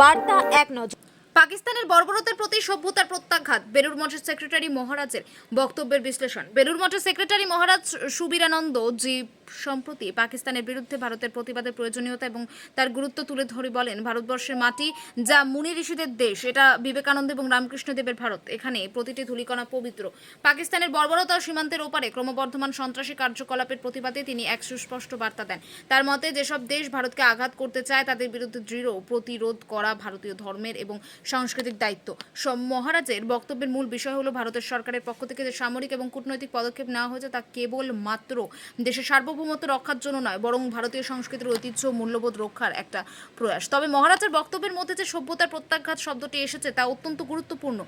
বার্তা এক নজর। পাকিস্তানের বর্বরতার প্রতি সভ্যতার প্রত্যাঘাত বেলুর মঠের সেক্রেটারি মহারাজের বক্তব্যের বিশ্লেষণ। বেলুর মঠের সেক্রেটারি মহারাজ সুবীরানন্দ জি সম্প্রতি পাকিস্তানের বিরুদ্ধে ভারতের প্রতিবাদের প্রয়োজনীয়তা এবং তার গুরুত্ব তুলে ধরে বলেন ভারতবর্ষের মাটি যা মুনি ঋষিদের দেশ। এটা বিবেকানন্দ এবং রামকৃষ্ণদেবের ভারত। এখানে প্রতিটি ধুলিকণা পবিত্র। পাকিস্তানের বর্বরতা সীমান্তের ওপারে ক্রমবর্ধমান সন্ত্রাসী কার্যকলাপের প্রতিবাদে তিনি এক সুস্পষ্ট বার্তা দেন। তার মতে, যেসব দেশ ভারতকে আঘাত করতে চায়, তাদের বিরুদ্ধে দৃঢ় প্রতিরোধ করা ভারতীয় ধর্মের এবং সাংস্কৃতিক দায়িত্ব। সম- মহারাজের বক্তব্যের মূল বিষয় হলো ভারতের সরকারের পক্ষ থেকে যে সামরিক এবং কূটনৈতিক পদক্ষেপ নেওয়া হয়েছে, তা কেবল মাত্র দেশের সার্বভৌমত্ব রক্ষার জন্য নয়, বরং ভারতীয় সংস্কৃতির ঐতিহ্য মূল্যবোধ রক্ষার একটা প্রয়াস। তবে মহারাজের বক্তব্যের মধ্যে যে সভ্যতার প্রত্যাঘাত শব্দটি এসেছে তা অত্যন্ত গুরুত্বপূর্ণ।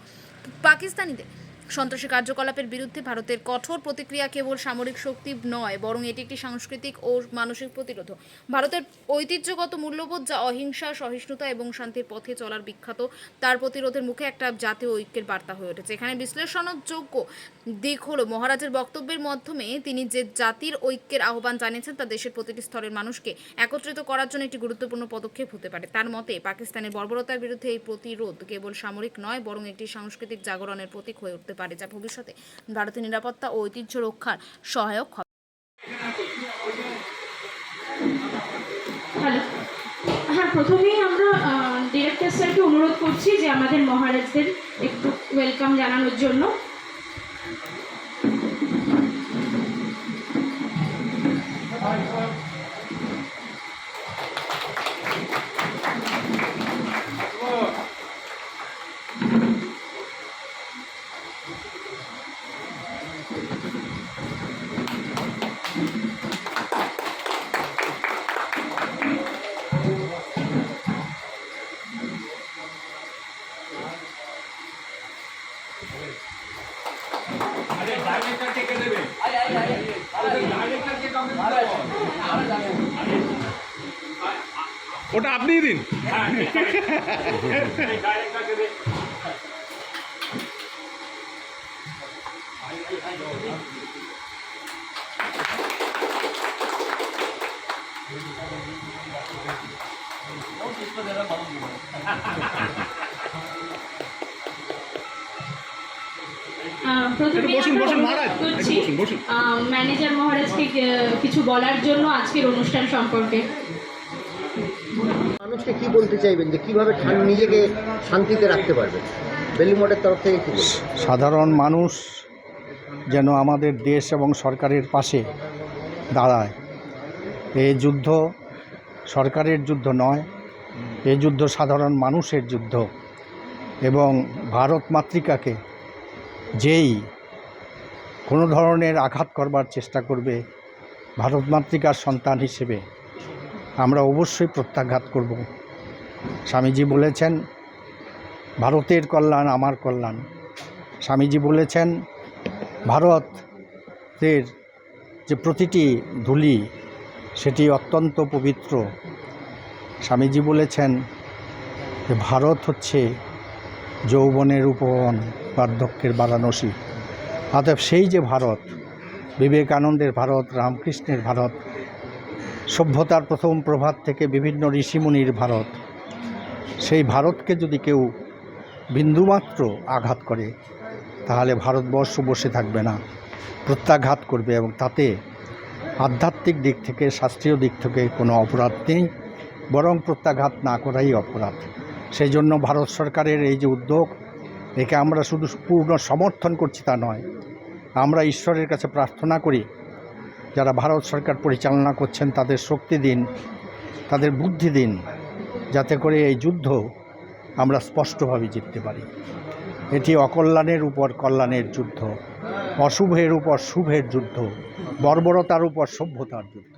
পাকিস্তানিদের সন্ত্রাসী কার্যকলাপের বিরুদ্ধে ভারতের কঠোর প্রতিক্রিয়া কেবল সামরিক শক্তি নয়, বরং এটি একটি সাংস্কৃতিক ও মানসিক প্রতিরোধ ভারতের ঐতিহ্যগত মূল্যবোধ যা অহিংসা, সহিষ্ণুতা এবং শান্তির পথে চলার বিখ্যাত, তার প্রতিরোধের মুখে একটা জাতীয় ঐক্যের বার্তা হয়ে উঠেছে। এখানে বিশ্লেষণযোগ্য দিক হলো, মহারাজের বক্তব্যের মাধ্যমে তিনি যে জাতির ঐক্যের আহ্বান জানিয়েছেন তা দেশের প্রতিটি স্তরের মানুষকে একত্রিত করার জন্য একটি গুরুত্বপূর্ণ পদক্ষেপ হতে পারে। তার মতে, পাকিস্তানের বর্বরতার বিরুদ্ধে এই প্রতিরোধ কেবল সামরিক নয়, বরং একটি সাংস্কৃতিক জাগরণের প্রতীক হয়ে উঠতে পারে যা ভবিষ্যতে ভারতের নিরাপত্তা ও ঐতিহ্য রক্ষার সহায়ক হবে। হ্যাঁ প্রথমেই আমরা ডিরেক্টর স্যারকে অনুরোধ করছি যে আমাদের মহারাজদের একটু ওয়েলকাম জানানোর জন্য। আরে ডাইরেক্টরকে কে দেবে ডাইরেক্টরকে কাউকে দিতে হবে। ওটা আপনিই দিন হ্যাঁ, এই করছি। আহ, ম্যানেজার মহারাজকে কিছু বলার জন্য আজকের অনুষ্ঠান সম্পর্কে। মানুষকে কি বলতে চাইবেন যে কীভাবে নিজেকে শান্তিতে রাখতে পারবেন বেলি মঠের তরফ থেকে কি সাধারণ মানুষ যেন আমাদের দেশ এবং সরকারের পাশে দাঁড়ায়। এই যুদ্ধ সরকারের যুদ্ধ নয় এই যুদ্ধ সাধারণ মানুষের যুদ্ধ। এবং ভারত মাতৃকাকে যেই কোনো ধরনের আঘাত করবার চেষ্টা করবে ভারত মাতৃকার সন্তান হিসেবে, আমরা অবশ্যই প্রত্যাঘাত করব। স্বামীজি বলেছেন, ভারতের কল্যাণ আমার কল্যাণ। স্বামীজি বলেছেন, ভারতের যে প্রতিটি ধুলি, সেটি অত্যন্ত পবিত্র। স্বামীজি বলেছেন যে ভারত হচ্ছে যৌবনের উপবন। বার্ধক্যের বারাণসী। অতএব সেই যে ভারত, বিবেকানন্দের ভারত, রামকৃষ্ণের ভারত, সভ্যতার প্রথম প্রভাত থেকে বিভিন্ন ঋষিমুনির ভারত, সেই ভারতকে যদি কেউ বিন্দুমাত্র আঘাত করে, তাহলে ভারতবর্ষ বসে থাকবে না, প্রত্যাঘাত করবে এবং তাতে আধ্যাত্মিক দিক থেকে, শাস্ত্রীয় দিক থেকে কোনো অপরাধ নেই, বরং প্রত্যাঘাত না করাই অপরাধ। সেই জন্য ভারত সরকারের এই যে উদ্যোগ একে আমরা শুধু পূর্ণ সমর্থন করছি তা নয়। আমরা ঈশ্বরের কাছে প্রার্থনা করি, যারা ভারত সরকার পরিচালনা করছেন তাদের শক্তি দিন, তাদের বুদ্ধি দিন, যাতে করে এই যুদ্ধ আমরা স্পষ্টভাবে জিততে পারি। এটি অকল্যাণের উপর কল্যাণের যুদ্ধ, অশুভের উপর শুভের যুদ্ধ, বর্বরতার উপর সভ্যতার যুদ্ধ।